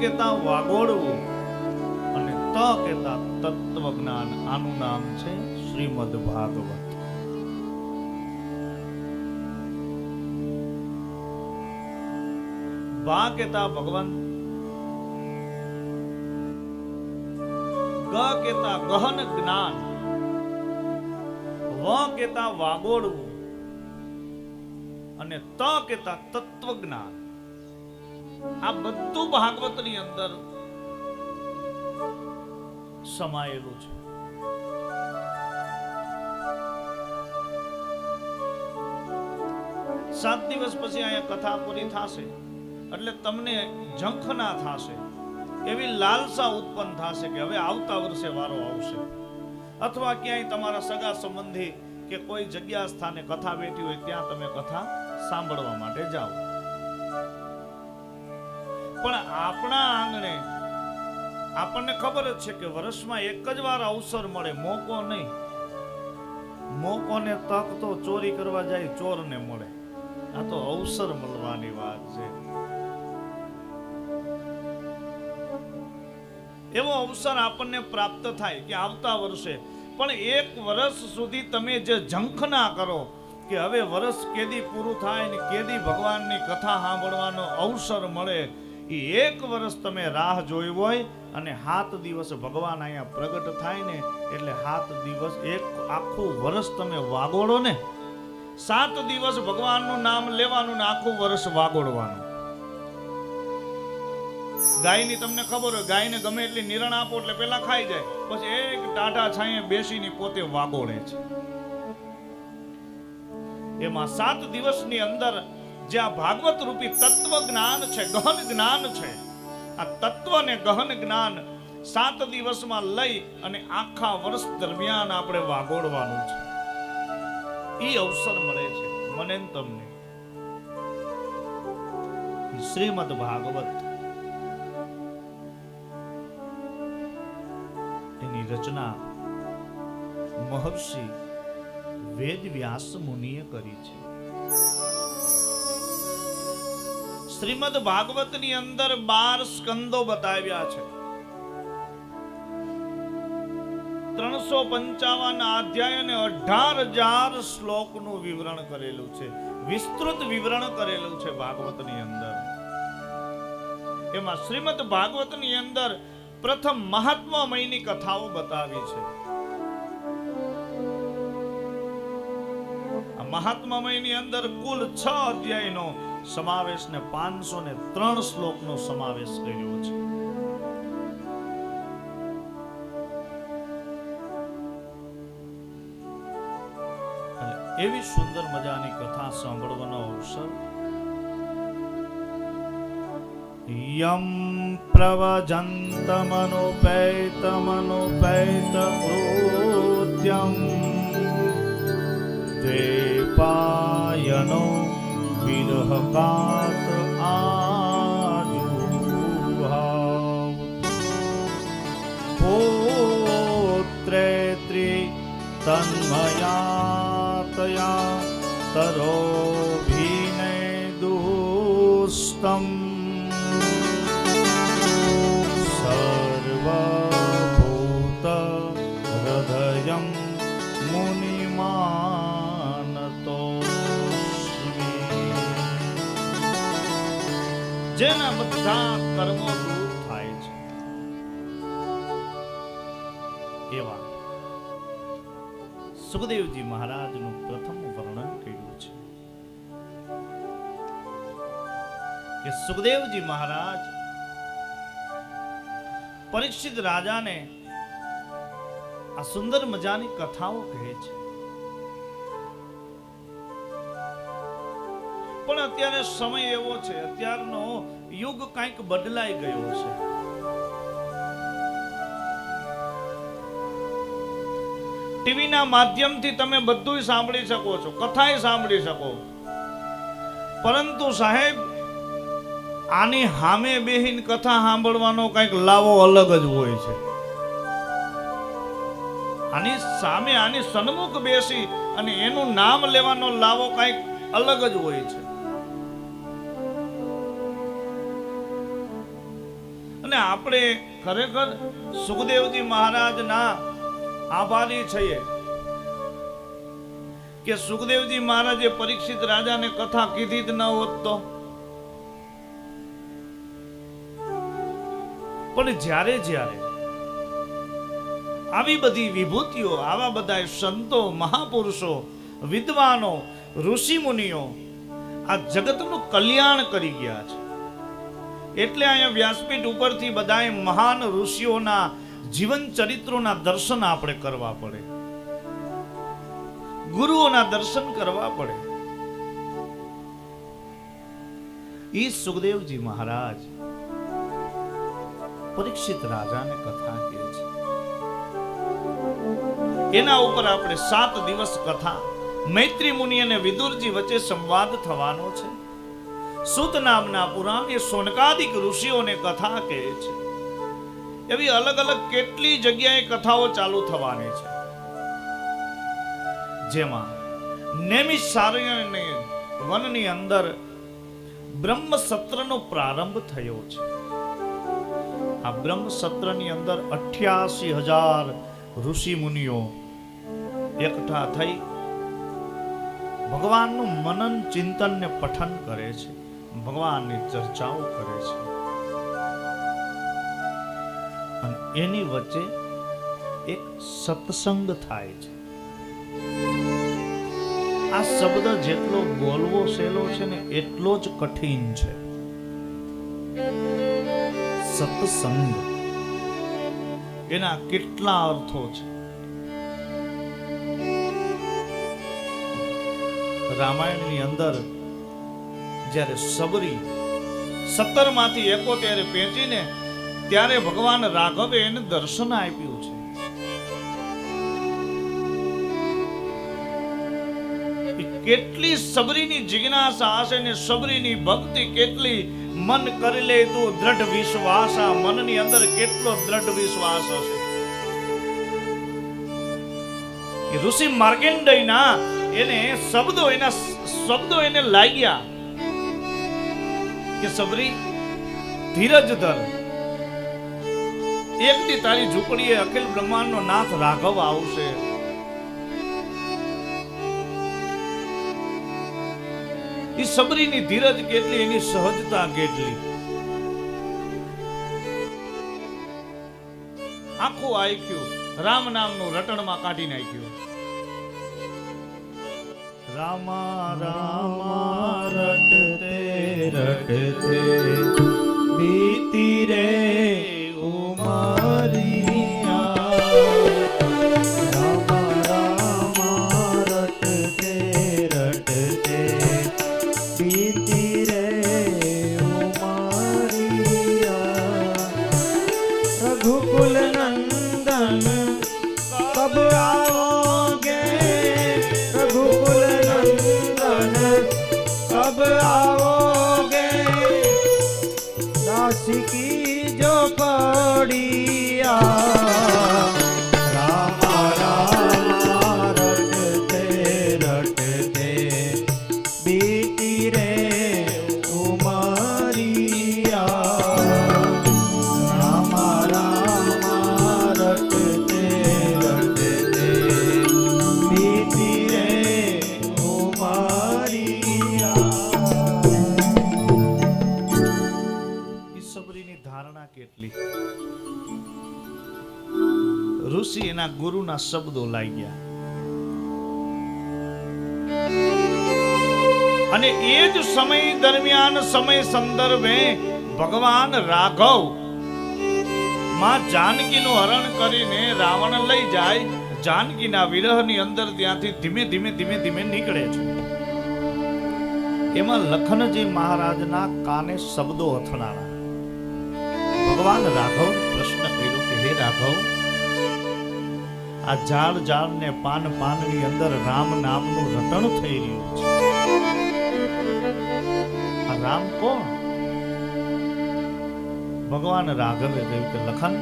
કેતા વાગોડવું અને ત કેતા તત્વ જ્ઞાન આનું નામ છે શ્રીમદ ભાગવત. ભા કેતા ભગવાન, ગ કેતા ગહન જ્ઞાન, વ કેતા વાગોડવું અને ત કેતા તત્વ જ્ઞાન આ બધું ભાગવતની અંદર સમાયેલું છે. સાત દિવસ પછી અહીંયા કથા પૂરી થશે, એટલે તમને ઝંખના થશે, એવી લાલસા ઉત્પન્ન થશે કે હવે આવતા વર્ષે વારો આવશે. અથવા ક્યાંય તમારા સગા સંબંધી કે કોઈ જગ્યા સ્થાને કથા બેઠી હોય ત્યાં તમે કથા સાંભળવા માટે જાઓ. પણ આપણા આંગણે આપણને ખબર જ છે કે વર્ષમાં એક જ વાર અવસર મળે, મોકો નહીં. મોકોને તક તો ચોરી કરવા જાય, ચોરને મળે. આ તો અવસર મળવાની વાત છે. એવો અવસર આપણને પ્રાપ્ત થાય કે આવતા વર્ષે. પણ એક વર્ષ સુધી તમે જે ઝંખના કરો કે હવે વર્ષ કેદી પૂરું થાય ને કેદી ભગવાનની કથા સાંભળવાનો અવસર મળે એ એક વર્ષ તમે રાહ જોઈ હોય અને સાત દિવસ ભગવાન અહીંયા પ્રગટ થાય ને એટલે સાત દિવસ એક આખું વર્ષ તમે વાગોડો ને. સાત દિવસ ભગવાનનું નામ લેવાનું ને આખું વર્ષ વાગોડવાનું ગાયની તમને ખબર હોય, ગાયને ગમે એટલી નિરણ આપો એટલે પેલા ખાઈ જાય પછી એક ટાઢા છાંયે બેસીને પોતે વાગોળે છે. એમાં સાત દિવસની અંદર જે આ ભાગવત રૂપી તત્વ જ્ઞાન છે, ગહન જ્ઞાન છે. આ તત્વને ગહન જ્ઞાન સાત દિવસમાં લઈ અને આખા વર્ષ દરમિયાન આપણે વાગોડવાનું છે. એ અવસર મળે છે, મને તમને. શ્રીમદ ભાગવત એની રચના મહર્ષિ વેદ વ્યાસ મુનિએ કરી છે. શ્રીમદ ભાગવતની અંદર બાર સ્કંદો બતાવ્યા છે. ત્રણસો પંચાવન અધ્યાય અને અઢાર હજાર શ્લોકનું વિવરણ કરેલું છે. વિસ્તૃત વિવરણ કરેલું છે ભાગવતની અંદર. એમાં શ્રીમદ ભાગવતની અંદર પ્રથમ મહાત્મામયની કથાઓ બતાવી છે. મહાત્મામયની અંદર કુલ છ અધ્યાયનો સમાવેશ ને પાંચસો ને ત્રણ શ્લોકનો સમાવેશ કર્યો છે. એવી સુંદર મજાની કથા સાંભળવાનો અવસર. યમ પ્રવજંતમનુપૈતમનુપૈત કૃત્યમ. દ્વેપાયનો વિરહકાત આજુભાવ પુત્રેત્રિ તન્મયાતયા તરોભીને દુસ્તમ બધા કર્મો દૂર થાય છે. એવા સુખદેવજી મહારાજનું પ્રથમ વર્ણન કર્યું છે. કે સુખદેવજી મહારાજ પરીક્ષિત રાજાને આ સુંદર મજાની કથાઓ કહે છે. પણ અત્યારે સમય એવો છે, અત્યારનો યુગ કંઈક બદલાઈ ગયો છે. ટીવીના માધ્યમથી તમે બધું સાંભળી શકો છો, કથાય સાંભળી શકો. પરંતુ સાહેબ, આની હામે બેહીન કથા સાંભળવાનો કંઈક લાવો અલગ જ હોય છે. આની સામે આની સન્મુખ બેસી અને એનું નામ લેવાનો લાવો કંઈક અલગ જ હોય છે. અને આપણે ખરેખર સુખદેવજી મહારાજના આભારી છીએ કે સુખદેવજી મહારાજે પરીક્ષિત રાજાને કથા કીધી જ ન હોત તો. પણ જ્યારે જ્યારે આવી બધી વિભૂતિઓ, આવા બધા સંતો, મહાપુરુષો, વિદ્વાનો ઋષિ મુનિઓ આ જગતનું કલ્યાણ કરી ગયા છે. એટલે અહીંયા વ્યાસપીઠ ઉપરથી બધાએ મહાન ઋષિઓના જીવન ચરિત્રોના દર્શન આપણે કરવા પડે. ગુરુઓના દર્શન કરવા પડે. ઈ સુખદેવજી મહારાજ પરીક્ષિત રાજાને કથા કહે છે. એના ઉપર આપણે સાત દિવસ કથા, મૈત્રી મુનિ અને વિદુરજી વચ્ચે સંવાદ થવાનો છે. સુત નામના પુરાણ એ સોનકાદિક ઋષિઓને કથા કહે છે. એવી અલગ અલગ કેટલી જગ્યાએ કથાઓ ચાલુ થવાની છે. જેમાં નેમિષારણ્ય વનની અંદર બ્રહ્મ સત્રનો પ્રારંભ થયો છે. આ બ્રહ્મ સત્રની અંદર અઠ્યાસી હજાર ઋષિ મુનિઓ એકઠા થઈ ભગવાનનું મનન ચિંતન ને પઠન કરે છે. ભગવાનની ચર્ચાઓ કરે છે. અને એની વચ્ચે એક સત્સંગ થાય છે. આ શબ્દ જેટલો બોલવો સહેલો છે ને એટલો જ કઠિન છે. સત્સંગ. એના કેટલા અર્થો છે? રામાયણની અંદર જ્યારે સબરી સત્તરમાંથી એકોતેર પેંચીને ત્યારે ભગવાન રાઘવે એને દર્શન આપ્યું છે. કેટલી સબરીની જિજ્ઞાસા હશે ને સબરીની ભક્તિ કેટલી મન કરી લે તું દ્રઢ વિશ્વાસ આ મનની અંદર કેટલો દ્રઢ વિશ્વાસ હશે. ઋષિ માર્કેન્ડયના એને શબ્દો એના શબ્દો એને લાગ્યા. કે સબરી ધીરજ ધર. એક દી તારી ઝૂંપડીએ અખિલ બ્રહ્માંડનો નાથ રાઘવ આવશે. એ સબરીની ધીરજ કેટલી, એની સહજતા કેટલી? આખું આઈક્યું રામ નામનું રટણમાં કાઢી નાખ્યું. રામા રામા રટતે રટતે બીતી રે किया ઈ સબરીની ધારણા કેટલી? ઋષિ એના ગુરુના શબ્દો લાગ્યા. અને એ જ સમય દરમિયાન સમય સંદર્ભે ભગવાન રાઘવમાં જાનકીનું હરણ કરીને રાવણ લઈ જાય, જાનકીના વિરહની અંદર ત્યાંથી ધીમે ધીમે ધીમે ધીમે નીકળે છે. એમાં લખનજી મહારાજના કાને શબ્દો અથડાણા. ભગવાન રાઘવ, પ્રશ્ન કર્યો કે, હે રાઘવ, આ ઝાડ ઝાડ ને પાન પાનની અંદર રામ નામનું રટણ થઈ રહ્યું છે. આ રામ કોણ? ભગવાન રાઘવે કહ્યું કે, લખન,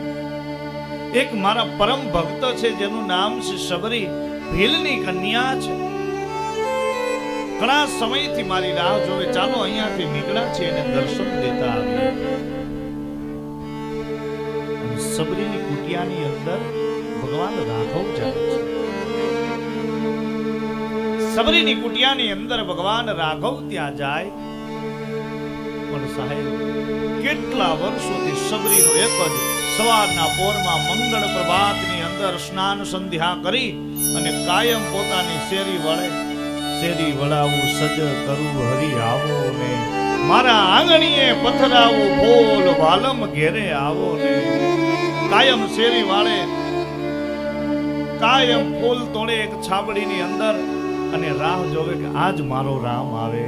એક મારા પરમ ભક્ત છે, જેનું નામ છે શબરી ભીલની કન્યા છે. ઘણા સમયથી મારી રાહ જોવે, ચાલો અહીંયાથી નીકળ્યા છે એને દર્શન દેતા આવીએ. સબરીની કુટિયાની અંદર ભગવાન રાઘવ જાય છે. સબરીની કુટિયાની અંદર ભગવાન રાઘવ ત્યાં જાય. પણ સાહેબ, કેટલા વર્ષોથી સબરીનો એક જ સવારના પોરમાં મંગળ પ્રભાતની અંદર સ્નાન સંધ્યા કરી અને કાયમ પોતાની શેરી વળે. શેરી વળાવું સજ કરું હરી આવો ને. મારા આંગણીએ પથરાવું બોલ વાલમ ઘેરે આવો ને. કાયમ શેરી વાળે, કાયમ ફૂલ તોડે એક છાબડીની અંદર અને રાહ જોવે કે આજ મારો રામ આવે.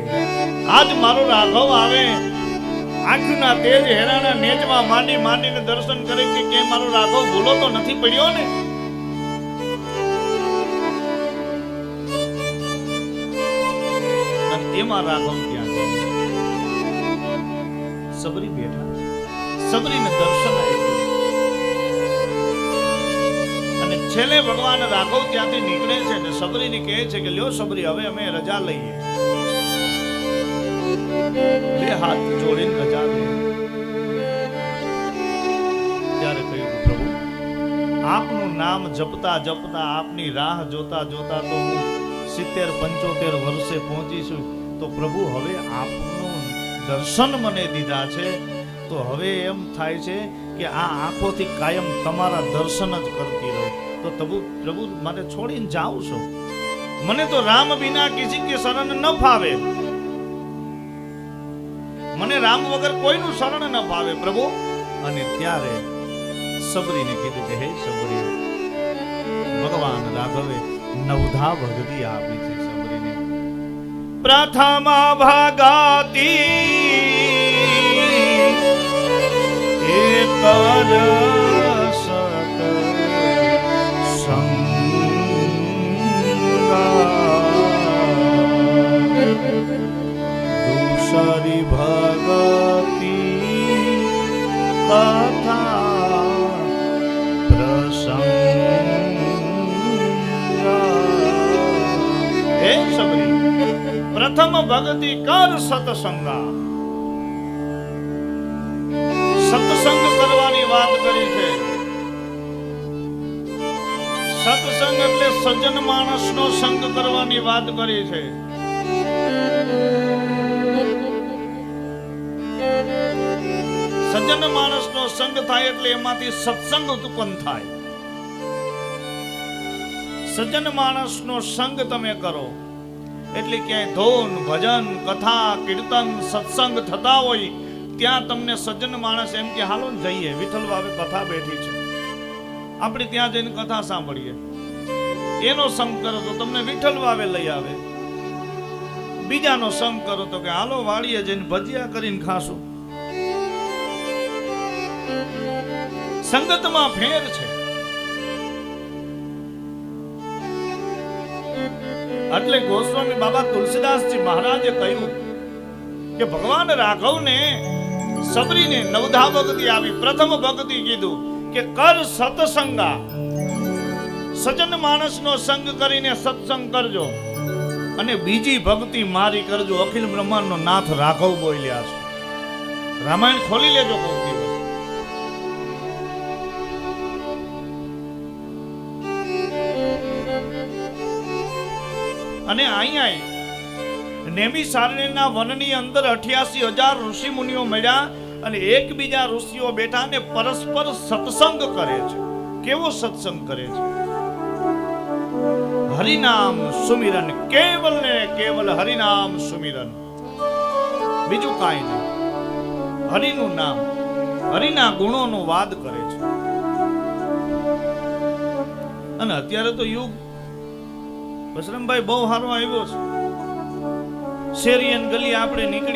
આજ મારો રાઘવ આવે. આંખના તેજ હેરાના નેજમાં માંડી માંડીને દર્શન કરે કે કે મારો રાઘવ ભૂલો તો નથી પડ્યો ને? એમાં રાઘવ ત્યાં સબરી બેઠા. સબરીને દર્શન આપ્યું. છેલ્લે ભગવાન રાઘવ ત્યાંથી નીકળે છે ને સબરીને કહે છે કે, લ્યો સબરી, હવે અમે રજા લઈએ. બે હાથ જોડીને રજા લે. આપનું નામ જપતા જપતા આપની રાહ જોતા જોતા તો હું સિત્તેર પંચોતેર વર્ષે પહોંચીશું તો પ્રભુ, હવે આપનું દર્શન મને દીધા છે. તો હવે એમ થાય છે કે આ આંખોથી કાયમ તમારા દર્શન જ કરતી પ્રભુ પ્રભુ, મારે છોડીને જાઉં છું. મને તો રામ વિના કિસી કે શરણ ન ફાવે. મને રામ વગર કોઈનું શરણ ન ફાવે, પ્રભુ. અને ત્યારે સબરીને કીધું કે, હે સબરી ભગવાન રાઘવે નવધા ભગતી આપી છે સબરીને. પ્રથમ ભાગાતી, એક દુસરી ભગતી કથા પ્રસંગ હે પ્રથમ ભક્તિ કર સતસંગા સત્સંગ કરવાની વાત કરી છે સત્સંગ એટલે સજ્જન માણસનો સંગ કરવાની વાત કરી છે। સજ્જન માણસનો સંગ થાય એટલે એમાંથી સત્સંગ ઉત્પન્ન થાય. સજ્જન માણસનો સંગ તમે કરો. એટલે ક્યાંય ધોન, ભજન, કથા, કીર્તન, સત્સંગ થતા હોય, ત્યાં તમને સજ્જન માણસ એમ કે, હાલો ને જઈએ. વિઠ્ઠલ બાબે કથા બેઠી છે. આપણે ત્યાં જઈને કથા સાંભળીએ. એનો સંગ કરો તો તમને વિઠ્ઠલ વાવે લઈ આવે. બીજાનો સંગ કરો તો કે, હાલો વાળીએ જઈને ભજીયા કરીને ખાશું. સંગતમાં ફેર છે. એટલે ગોસ્વામી બાબા તુલસીદાસજી મહારાજે કહ્યું કે ભગવાન રાઘવને સબરીને નવધા ભક્તિ આવી પ્રથમ ભક્તિ કીધું કે કર સત્સંગા. સજન માણસનો સંગ કરીને સત્સંગ કરજો અને બીજી ભક્તિ મારી કરજો. અખિલ બ્રહ્માંડનો નાથ રાઘવ બોલ્યા છે. રામાયણ ખોલી લેજો કોક અને અહીંયા નેમી સારણીના વનની અંદર અઠ્યાસી હજાર ઋષિ મુનિઓ મળ્યા અને એકબીજા ઋષિઓ બેઠા ને પરસ્પર સત્સંગ કરે છે. કેવો સત્સંગ કરે છે? હરિનામ સુમિરન, કેવલ ને કેવલ હરિનામ સુમિરન. બીજું કાંઈ નહીં. હરિનું નામ, હરિના ગુણોનો વાદ કરે છે. અને અત્યારે તો યુગ બસરમભાઈ બહુ સારો આવ્યો છે. શેરી અને ગલી આપણે નીકળી